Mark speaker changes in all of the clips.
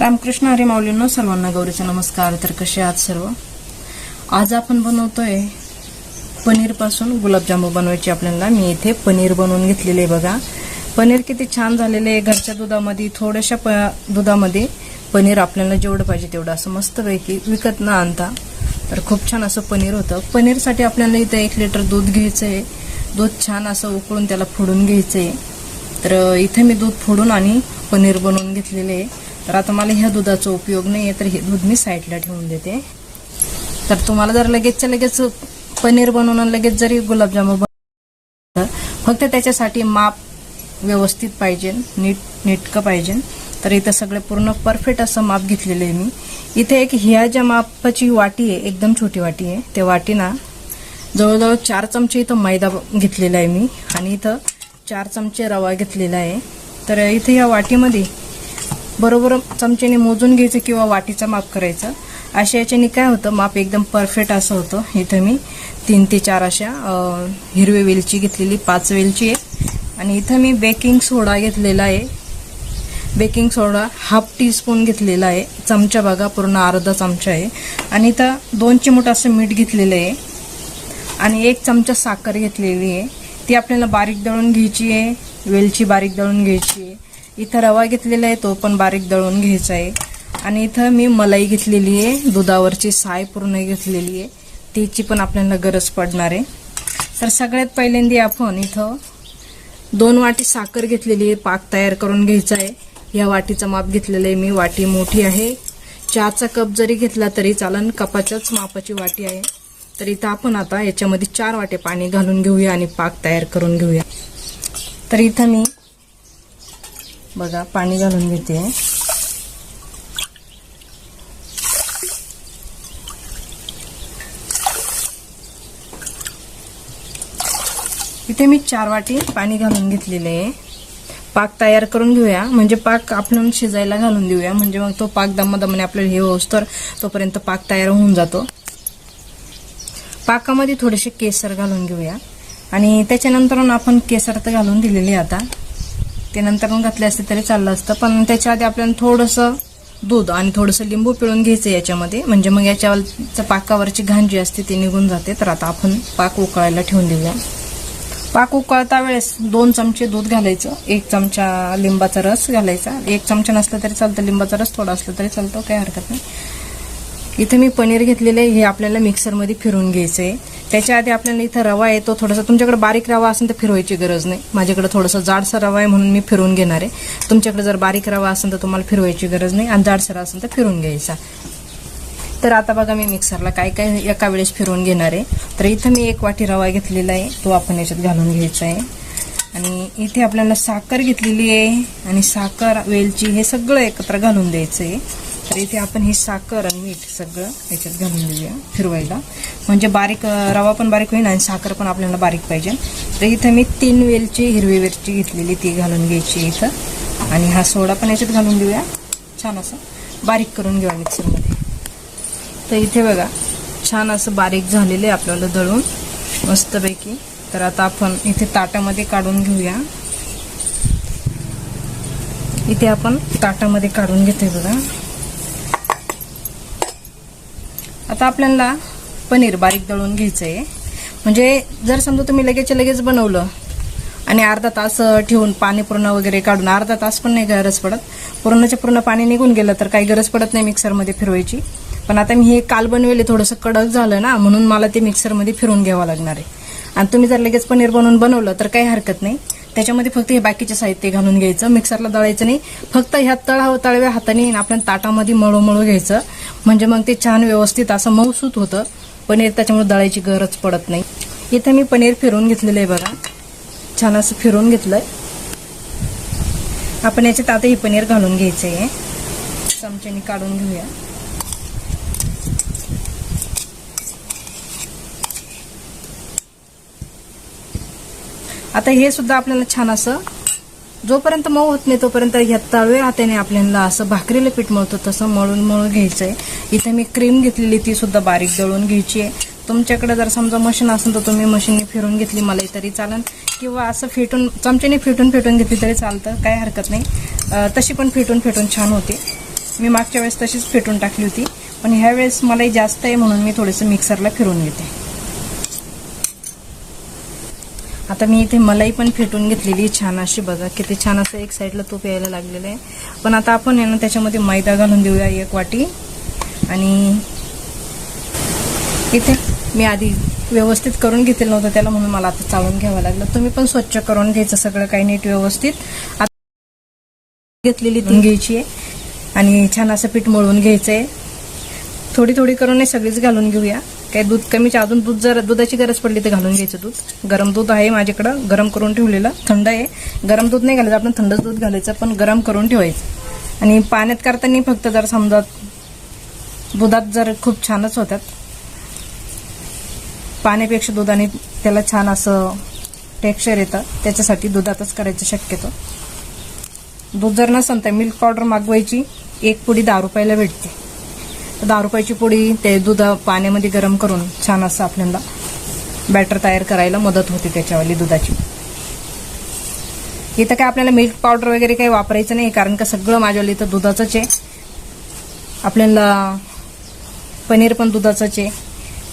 Speaker 1: रामकृष्ण हरी माऊलींनो सर्वांना गौरीचा नमस्कार. तर कसे आहात सर्व? आज आपण बनवतोय पनीरपासून गुलाबजामू बनवायचे आपल्याला. मी इथे पनीर बनवून घेतलेले आहे बघा. पनीर किती छान झालेले आहे. घरच्या दुधामध्ये थोड्याशा प दुधामध्ये पनीर आपल्याला जेवढं पाहिजे तेवढं असं मस्तपैकी विकत न आणता. तर खूप छान असं पनीर होतं. पनीरसाठी आपल्याला इथं एक लिटर दूध घ्यायचं आहे दूध छान असं उकळून त्याला फोडून घ्यायचं आहे तर इथे मी दूध फोडून आणि पनीर बनवून घेतलेले आहे. तर आता मला ह्या दुधाचा उपयोग नाही आहे तर हे दूध मी साईडला ठेवून देते. तर तुम्हाला जर लगेचच्या लगेच पनीर बनवून लगेच जरी गुलाबजामुन बन फक्त त्याच्यासाठी माप व्यवस्थित पाहिजे नीट नेटकं पाहिजे. तर इथं सगळे पूर्ण परफेक्ट असं माप घेतलेलं आहे मी. इथे एक ह्या ज्या मापाची वाटी आहे एकदम छोटी वाटी आहे त्या वाटीना जवळजवळ चार चमचे इथं मैदा घेतलेला आहे मी. आणि इथं चार चमचे रवा घेतलेला आहे. तर इथे या वाटीमध्ये बरोबर चमच्याने मोजून घ्यायचं किंवा वाटीचं माप करायचं. अशा याच्याने काय होतं माप एकदम परफेक्ट असं होतं. इथं मी तीन ते चार अशा हिरवी वेलची घेतलेली पाच वेलची आहे. आणि इथं मी बेकिंग सोडा घेतलेला आहे. Baking soda half teaspoon घेतलेला आहे. चमचा बघा पूर्ण अर्धा चमचा आहे. आणि इथं दोन चिमूट असं मीठ घेतलेलं आहे. आणि एक चमचा साखर घेतलेली आहे. ती आपल्याला बारीक दळून घ्यायची आहे. वेलची बारीक दळून घ्यायची आहे. इथं रवा घेतलेला आहे तो पण बारीक दळून घ्यायचा आहे. आणि इथं मी मलाई घेतलेली आहे दुधावरची साय पूर्ण घेतलेली आहे. त्याची पण आपल्याला गरज पडणार आहे. तर सगळ्यात पहिल्यांदा आपण इथं दोन वाटी साखर घेतलेली आहे पाक तयार करून घ्यायचा आहे. या वाटीचं माप घेतलेलं आहे मी वाटी मोठी आहे. चहाचा कप जरी घेतला तरी चालन कपाच्याच मापाची वाटी आहे. तर इथं आपण आता याच्यामध्ये चार वाटे पाणी घालून घेऊया आणि पाक तयार करून घेऊया. तर इथं मी बघा पाणी घालून घेते. इथे मी चार वाटी पाणी घालून घेतलेले आहे. पाक तयार करून घेऊया. म्हणजे पाक आपण शिजायला घालून देऊया. म्हणजे मग तो पाक दमादमाने आपल्याला हे होस तर तोपर्यंत पाक तयार होऊन जातो. पाकामध्ये थोडेसे केसर घालून घेऊया. आणि त्याच्यानंतर आपण केसर तर घालून दिलेली आहे आता. ते नंतर घातले असते तरी चाललं असतं. पण त्याच्या आधी आपल्याला थोडंसं दूध आणि थोडंसं लिंबू पिळून घ्यायचं याच्यामध्ये. म्हणजे मग याच्यावरचं पाकावरची घाण जी असते ती निघून जाते. तर आता आपण पाक उकळायला ठेवून देऊया. पाक उकळता वेळेस दोन चमचे दूध घालायचं. एक चमचा लिंबाचा रस घालायचा. एक चमचा नसला तरी चालतं. लिंबाचा रस थोडा असला तरी चालतो. काही हरकत नाही. इथे मी पनीर घेतलेलं आहे हे आपल्याला मिक्सरमध्ये फिरवून घ्यायचं आहे त्याच्या आधी आपल्याला इथं रवा आहे तो थोडासा तुमच्याकडे बारीक रवा असेल तर फिरवायची गरज नाही. माझ्याकडे थोडासा जाडसा रवा आहे म्हणून मी फिरवून घेणार आहे. तुमच्याकडे जर बारीक रवा असेल तर तुम्हाला फिरवायची गरज नाही आणि जाडसर असेल तर फिरून घ्यायचा. तर आता बघा मी मिक्सरला काय काय एका वेळेस फिरवून घेणार आहे. तर इथं मी एक वाटी रवा घेतलेला आहे तो आपण याच्यात घालून घ्यायचा आहे. आणि इथे आपल्याला साखर घेतलेली आहे आणि साखर वेलची हे सगळं एकत्र घालून द्यायचं आहे तर इथे आपण ही साखर आणि मीठ सगळं याच्यात घालून देऊया फिरवायला. म्हणजे बारीक रवा पण बारीक होईल आणि साखर पण आपल्याला बारीक पाहिजे. तर इथं मी तीन वेलची हिरवी वेलची घेतलेली ती घालून घ्यायची इथं. आणि हा सोडा पण याच्यात घालून देऊया. छान असं बारीक करून घेऊया मिक्सरमध्ये. तर इथे बघा छान असं बारीक झालेलं आहे आपल्याला दळून. मस्तपैकी. तर आता आपण इथे ताटामध्ये काढून घेऊया. इथे आपण ताटामध्ये काढून घेते बघा. आता आपल्याला पनीर बारीक दळून घ्यायचं आहे म्हणजे जर समजा तुम्ही लगेच लगेच बनवलं आणि अर्धा तास ठेवून पाणी पूर्ण वगैरे काढून अर्धा तास पण नाही गरज पडत. पूर्णच्या पूर्ण पाणी निघून गेलं तर काही गरज पडत नाही मिक्सरमध्ये फिरवायची. पण आता मी हे काल बनवेले थोडंसं कडक झालं ना म्हणून मला ते मिक्सरमध्ये फिरून घ्यावं लागणार आहे. आणि तुम्ही जर लगेच पनीर बनवून बनवलं तर काही हरकत नाही. त्याच्यामध्ये फक्त हे बाकीचे साहित्य घालून घ्यायचं. मिक्सरला दळायचं नाही. फक्त ह्या तळा तळव्या हाताने आपण ताटामध्ये मळू मळू घ्यायचं. म्हणजे मग ते छान व्यवस्थित असं मऊसूत होतं. पनीर त्याच्यामुळे दळायची गरज पडत नाही. इथं मी पनीर फिरवून घेतलेलं आहे बघा. छान असं फिरून घेतलंय. आपण याच्यात आता हे पनीर घालून घ्यायचं आहे चमच्याने काढून घेऊया. आता हे सुद्धा आपल्याला छान असं जोपर्यंत मऊ होत नाही तोपर्यंत ह्या तळव्या हाताने आपल्याला असं भाकरीला पीठ मळतो तसं मळून मळून घ्यायचं आहे इथे मी क्रीम घेतलेली ती सुद्धा बारीक दळून घ्यायची आहे. तुमच्याकडे जर समजा मशीन असेल तर तुम्ही मशीनने फिरून घेतली मला तरी चालेल किंवा असं फेटून चमच्याने फेटून फेटून घेतली तरी चालतं काही हरकत नाही. तशी पण फेटून फेटून छान होते. मी मागच्या वेळेस तशीच फेटून टाकली होती. पण ह्यावेळेस मलाही जास्त आहे म्हणून मी थोडंसं मिक्सरला फिरून घेते. आता मी इथे मलाई पण फेटून घेतलेली आहे छान अशी. बघा किती छान असं एक साईडला तूप यायला लागलेलं आहे. पण आता आपण आहे ना त्याच्यामध्ये मैदा घालून देऊया एक वाटी. आणि इथे मी आधी व्यवस्थित करून घेतलेलं नव्हतं त्याला म्हणून मला आता चाळून घ्यावं लागलं. तुम्ही पण स्वच्छ करून घ्यायचं सगळं काही नीट व्यवस्थित. आता घेतलेली ती घ्यायची आहे. आणि छान असं पीठ मळून घ्यायचं आहे थोडी थोडी करून सगळीच घालून घेऊया. काय दूध कमीच अजून दूध जर दुधाची गरज पडली तर घालून घ्यायचं दूध. गरम दूध आहे माझ्याकडं गरम करून ठेवलेलं. थंड आहे. गरम दूध नाही घालायचं आपण थंडच दूध घालायचं पण गरम करून ठेवायचं. आणि पाण्यात करताना फक्त जर समजा दुधात जर खूप छानच होतात. पाण्यापेक्षा दुधाने त्याला छान असं टेक्स्चर येतं. त्याच्यासाठी दुधातच करायचं शक्यतो. दूध जर नसेल तर मिल्क पावडर मागवायची. एक पुडी दहा रुपयाला भेटते. दहा रुपयाची पुडी ते दूध पाण्यामध्ये गरम करून छान असं आपल्याला बॅटर तयार करायला मदत होते त्याच्यावाली दुधाची. इथं काय आपल्याला मिल्क पावडर वगैरे काही वापरायचं नाही कारण का सगळं माझ्यावाली इथं दुधाचंच आहे. आपल्याला पनीर पण दुधाचंच आहे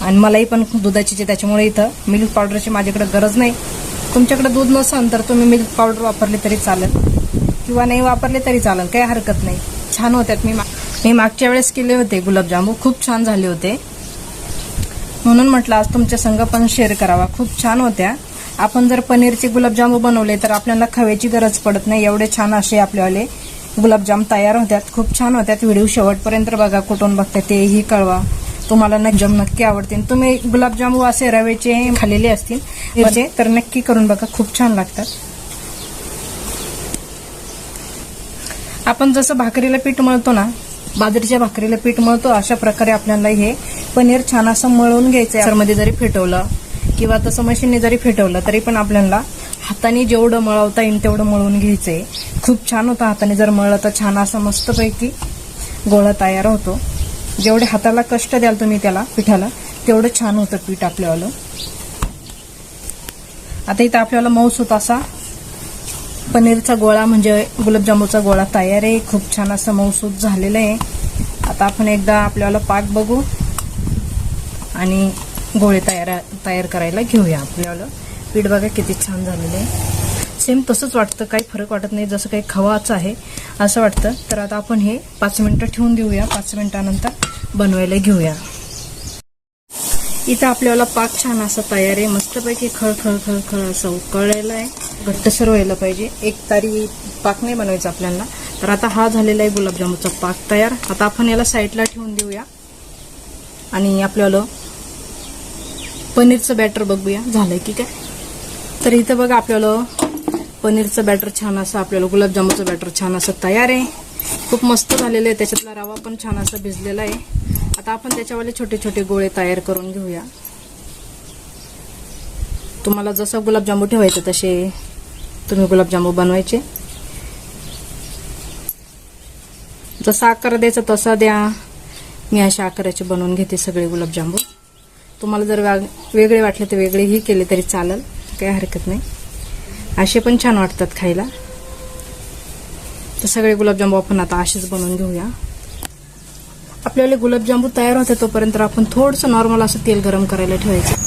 Speaker 1: आणि मलाही पण दुधाचीच आहे त्याच्यामुळे इथं मिल्क पावडरची माझ्याकडे गरज नाही. तुमच्याकडे दूध नसेल तर तुम्ही मिल्क पावडर वापरले तरी चालेल. किंवा नाही वापरले तरी चालेल काही हरकत नाही. छान होत्यात मी मी मागच्या वेळेस केले होते गुलाबजामू खूप छान झाले होते. म्हणून म्हटलं आज तुमच्या संघ पण शेअर करावा. खूप छान होत्या. आपण जर पनीरचे गुलाबजामू बनवले तर आपल्याला खव्याची गरज पडत नाही. एवढे छान असे आपल्यावाले गुलाबजाम तयार होत्यात. खूप छान होत्यात. व्हिडिओ शेवटपर्यंत बघा कुठून बघता तेही कळवा. तुम्हाला नजम नक्की आवडतील. तुम्ही गुलाबजामू असे रवेचे खालेले असतील याचे तर नक्की करून बघा. खूप छान लागतात. आपण जसं भाकरीला पीठ मळतो ना बाजरीच्या भाकरीला पीठ मळतो अशा प्रकारे आपल्याला हे पनीर छान असं मळून घ्यायचं मध्ये जरी फेटवलं किंवा तसं मशीनने जरी फेटवलं तरी पण आपल्याला हाताने जेवढं मळवता येईल तेवढं मळून घ्यायचंय. खूप छान होतं हाताने जर मळलं तर छान असं मस्तपैकी गोळा तयार होतो. जेवढे हाताला कष्ट द्याल तुम्ही त्याला पिठाला तेवढं छान होतं पीठ आपल्यावालं. आता इथं आपल्याला मऊस होता असा पनीरचा गोळा म्हणजे गुलाबजामुनचा गोळा तयार आहे. खूप छान असं मौसूद झालेलं आहे. आता आपण एकदा आपल्याला पाक बघू. आणि गोळे तयार तयार करायला घेऊया आपल्याला. पीठ बघा किती छान झालेलं आहे. सेम तसंच वाटतं. काही फरक वाटत नाही. जसं काही खवाचं आहे असं वाटतं. तर आता आपण हे पाच मिनटं ठेवून देऊया. पाच मिनटानंतर बनवायला घेऊया. इथं आपल्याला पाक छान असा तयार आहे. मस्तपैकी खळ खळ खळ खळ असं उकळलेलं आहे. घट्टसर व्हायला पाहिजे. एक तारी पाक नाही बनवायचा आपल्याला. तर आता हा झालेला आहे गुलाबजामुनचा पाक तयार. आता आपण याला साईडला ठेवून देऊया. आणि आपल्याला पनीरचं बॅटर बघूया. झालंय की काय? तर इथं बघा आपल्याला पनीरचं बॅटर छान असं आपल्याला गुलाबजामुनचं बॅटर छान असं तयार आहे. खूप मस्त झालेलं आहे. त्याच्यातला रवा पण छान असा भिजलेला आहे. आता आपण त्याच्यावाले छोटे छोटे गोळे तयार करून घेऊया. तुम्हाला जसं गुलाबजामू ठेवायचं तसे तुम्ही गुलाबजामू बनवायचे? जसा आकार द्यायचा तसा द्या. मी अशा आकाराचे बनवून घेते सगळे गुलाबजामू तुम्हाला जर वेगळे वाटले तर वेगळेही केले तरी चालेल. काही हरकत नाही. असे पण छान वाटतात खायला. तर सगळे गुलाबजामू आपण आता असेच बनवून घेऊया. आपल्याला गुलाबजामू तयार होते तोपर्यंत आपण थोडंसं नॉर्मल असं तेल गरम करायला ठेवायचं.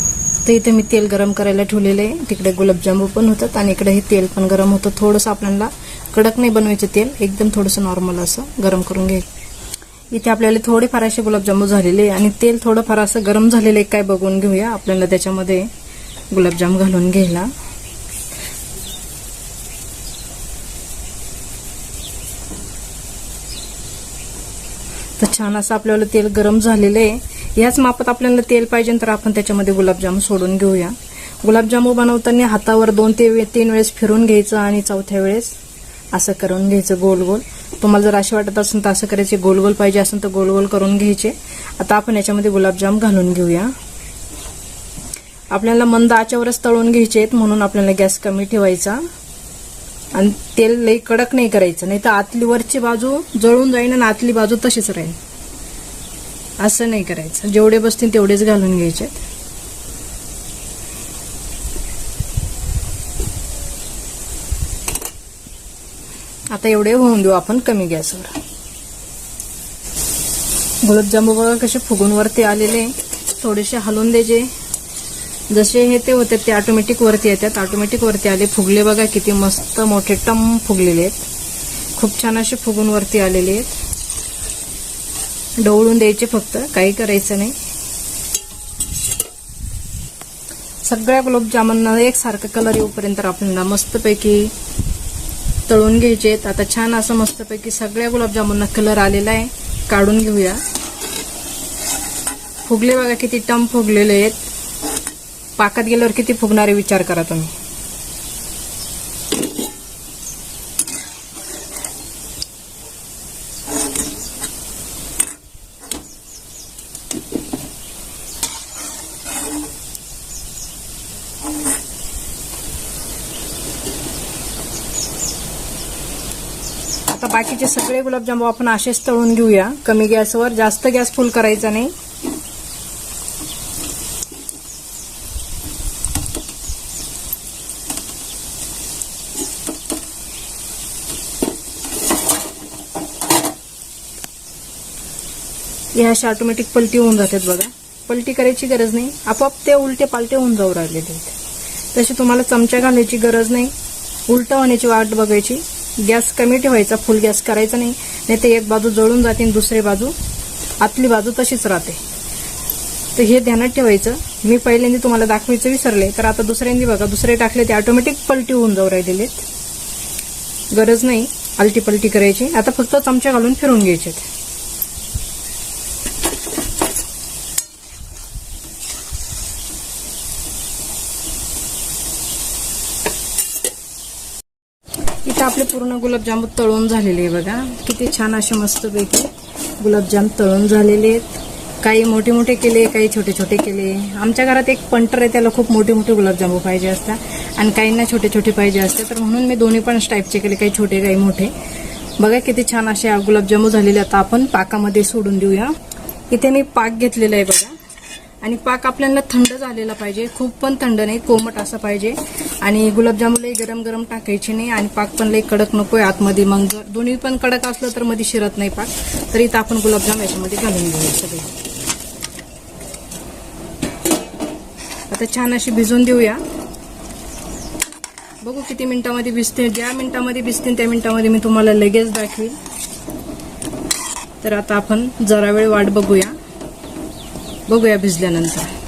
Speaker 1: तर इथे मी तेल गरम करायला ठेवलेलं आहे. तिकडे गुलाबजामू पण होतात आणि इकडे हे तेल पण गरम होतं. थोडंसं आपल्याला कडक नाही बनवायचं तेल एकदम थोडंसं नॉर्मल असं गरम करून घ्यायचं इथे आपल्याला थोडेफार असे गुलाबजामू झालेले आहे आणि तेल थोडंफार असं गरम झालेलं आहे काय बघून घेऊया. आपल्याला त्याच्यामध्ये गुलाबजाम घालून घ्यायला. तर छान असं आपल्याला तेल गरम झालेलं आहे. याच मापात आपल्याला तेल पाहिजे तर आपण त्याच्यामध्ये गुलाबजाम सोडून घेऊया. गुलाबजामू बनवताना हातावर दोन ते वे- तीन वेळेस फिरून घ्यायचं आणि चौथ्या वेळेस असं करून घ्यायचं गोल गोल. तुम्हाला जर असे वाटत असेल तर असं करायचे गोल गोल पाहिजे असेल तर गोल गोल करून घ्यायचे. आता आपण याच्यामध्ये गुलाबजाम घालून घेऊया. आपल्याला मंद आच्यावरच तळून घ्यायचे आहेत म्हणून आपल्याला गॅस कमी ठेवायचा. आणि तेल लई कडक नाही करायचं नाही तर आतली वरची बाजू जळून जाईल आणि आतली बाजू तशीच राहील असं नाही करायचं. जेवढे बसतील तेवढेच घालून घ्यायचे. आता एवढे होऊन देऊ आपण कमी गॅसवर. गुलाबजामू बघा कसे फुगून वरती आलेले. थोडेसे हलवून द्यायचे. जसे हे ते होते ते ऑटोमॅटिक वरती येतात. ऑटोमॅटिक वरती आले फुगले बघा किती मस्त मोठे टम फुगलेले आहेत. खूप छान असे फुगून वरती आलेले आहेत. ढवळून द्यायचे फक्त. काही करायचं नाही. सगळ्या गुलाबजामुनना एकसारखा कलर येऊपर्यंत आपल्याला मस्तपैकी तळून घ्यायचे आहेत. आता छान असं मस्तपैकी सगळ्या गुलाबजामुनना कलर आलेला आहे. काढून घेऊया. फुगले बघा किती टम फुगलेले आहेत. पाकात गेल्यावर किती फुगणारे विचार करा तुम्ही. आता बाकीचे सगळे गुलाबजामू आपण असेच तळून घेऊया. कमी गॅसवर जास्त गॅस फुल करायचा नाही. या अशा ऑटोमॅटिक पलटी होऊन जातात बघा. पलटी करायची गरज नाही. आपोआप ते उलटे पालटे होऊन जाऊ राहिलेले आहेत. तसे तुम्हाला चमचा घालायची गरज नाही. उलट होण्याची वाट बघायची. गॅस कमी ठेवायचा फुल गॅस करायचा नाही. नाही ते एक बाजू जळून जाते आणि दुसरी बाजू आतली बाजू तशीच राहते. तर हे ध्यानात ठेवायचं. मी पहिल्यांदा तुम्हाला दाखवायचं विसरले तर आता दुसऱ्यांदा बघा. दुसरे टाकले ते ऑटोमॅटिक पलटी होऊन जाऊ राहिलेले गरज नाही आलटी पलटी करायची. आता फक्त चमचा घालून फिरून घ्यायचे इथं आपले पूर्ण गुलाबजाम तळून झालेले आहे बघा. किती छान असे मस्तपैकी गुलाबजाम तळून झालेले आहेत. काही मोठे मोठे केले काही छोटे छोटे केले. आमच्या घरात एक पंटर आहे त्याला खूप मोठे मोठे गुलाबजामू पाहिजे असतात. आणि काहींना छोटे छोटे पाहिजे असते. तर म्हणून मी दोन्ही पण टाईपचे केले काही छोटे काही मोठे. बघा किती छान असे गुलाबजामू झालेले आता आपण पाकामध्ये सोडून देऊया. इथे मी पाक घेतलेला आहे बघा. आणि पाक आपल्याला थंड झालेला पाहिजे. खूप पण थंड नाही कोमट असं पाहिजे. आणि गुलाबजामुनलाही गरम गरम टाकायचे नाही आणि पाक पण लई कडक नकोय आतमध्ये. मग जर दोन्ही पण कडक असलं तर मध्ये शिरत नाही पाक. तर इथं आपण गुलाबजाम याच्यामध्ये घालून घेऊया सगळे. आता छान अशी भिजून देऊया. बघू किती मिनिटामध्ये भिजते. ज्या मिनिटामध्ये भिजतेन त्या मिनिटामध्ये मी तुम्हाला लगेच दाखवीन. तर आता आपण जरा वेळ वाट बघूया. बघूया भिजल्यानंतर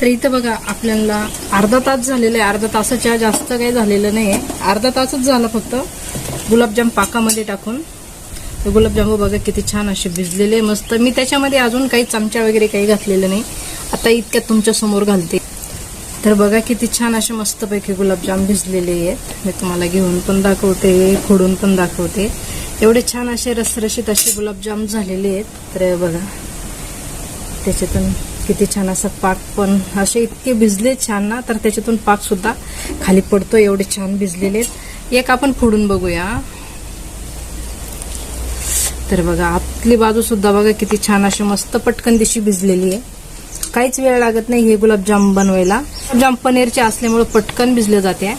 Speaker 1: तर इथं बघा आपल्याला अर्धा तास झालेला आहे. अर्धा तासाच्या जास्त काही झालेलं नाही आहे अर्धा तासच झाला फक्त. गुलाबजाम पाकामध्ये टाकून. तर गुलाबजामू हो बघा किती छान असे भिजलेले मस्त. मी त्याच्यामध्ये अजून काही चमचा वगैरे काही घातलेलं नाही. आता इतक्यात तुमच्यासमोर घालते. तर बघा किती छान असे मस्तपैकी गुलाबजाम भिजलेले आहेत. मी तुम्हाला घेऊन पण दाखवते खोडून पण दाखवते. एवढे छान असे रसरशीत असे गुलाबजाम झालेले आहेत. तर बघा त्याच्यातून किती छान असा पाक पण असे इतके भिजले छान ना तर त्याच्यातून पाक सुद्धा खाली पडतो एवढे छान भिजलेले आहेत. एक आपण फोडून बघूया. तर बघा आपली बाजू सुद्धा बघा किती छान अशी मस्त पटकन दिशी भिजलेली आहे. काहीच वेळ लागत नाही हे गुलाबजाम बनवायला. गुलाबजाम पनीरचे असल्यामुळे पटकन भिजले जाते.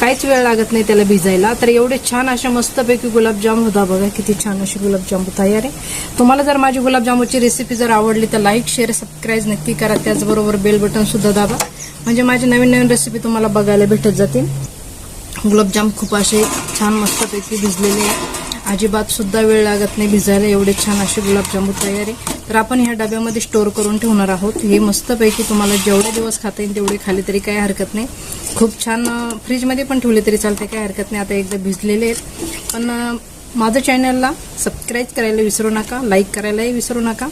Speaker 1: काहीच वेळ लागत नाही त्याला भिजायला. तर एवढे छान अशा मस्तपैकी गुलाबजाम होता बघा किती छान अशी गुलाबजाम तयार आहे. तुम्हाला जर माझी गुलाबजामुची रेसिपी जर आवडली तर लाईक शेअर सबस्क्राईब नक्की करा. त्याचबरोबर बेल बटन सुद्धा दाबा. म्हणजे माझी नवीन नवीन रेसिपी तुम्हाला बघायला भेटत जातील. गुलाबजाम खूप असे छान मस्तपैकी भिजलेले आहे. अजिबात सुद्धा वेळ लागत नाही भिजायला एवढे छान असे गुलाबजामून तयार. आहे तर आपण ह्या डब्यामध्ये स्टोअर करून ठेवणार आहोत. हे मस्तपैकी तुम्हाला जेवढे दिवस खाता येईल तेवढे खाली तरी काही हरकत नाही. खूप छान फ्रीजमध्ये पण ठेवले तरी चालते काही हरकत नाही. आता एकदा भिजलेले आहेत. पण माझं चॅनलला सबस्क्राईब करायला विसरू नका लाईक करायलाही विसरू नका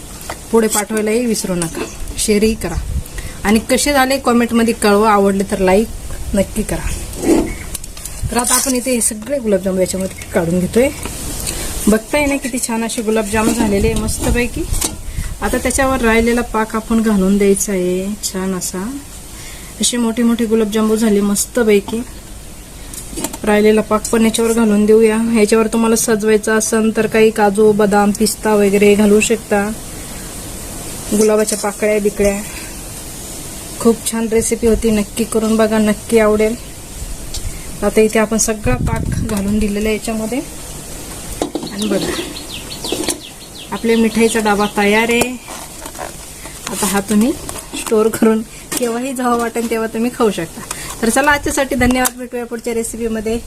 Speaker 1: पुढे पाठवायलाही विसरू नका. शेअरही करा. आणि कसे झाले कॉमेंटमध्ये कळवा आवडले तर लाईक नक्की करा. तर आता आपण इथे हे सगळे गुलाबजाम याच्यामध्ये काढून घेतोय. बघताय ना किती छान असे गुलाबजाम झालेले आहे मस्तपैकी. आता त्याच्यावर राहिलेला पाक आपण घालून द्यायचा आहे. छान असा. असे मोठे मोठे गुलाबजामू झाले मस्तपैकी. राहिलेला पाक पण याच्यावर घालून देऊया. ह्याच्यावर तुम्हाला सजवायचं असेल तर काही काजू बदाम पिस्ता वगैरे घालू शकता. गुलाबाच्या पाकळ्या बिकळ्या. खूप छान रेसिपी होती. नक्की करून बघा नक्की आवडेल. आता इथे आपण सगळा पाक घालून दिलेला आहे याच्यामध्ये. बघा आपल्या मिठाईचा डबा तयार आहे. आता हा तुम्ही स्टोअर करून केव्हाही जेव्हा वाटेल तेव्हा तुम्ही खाऊ शकता. तर चला आजच्यासाठी धन्यवाद. भेटूया पुढच्या रेसिपीमध्ये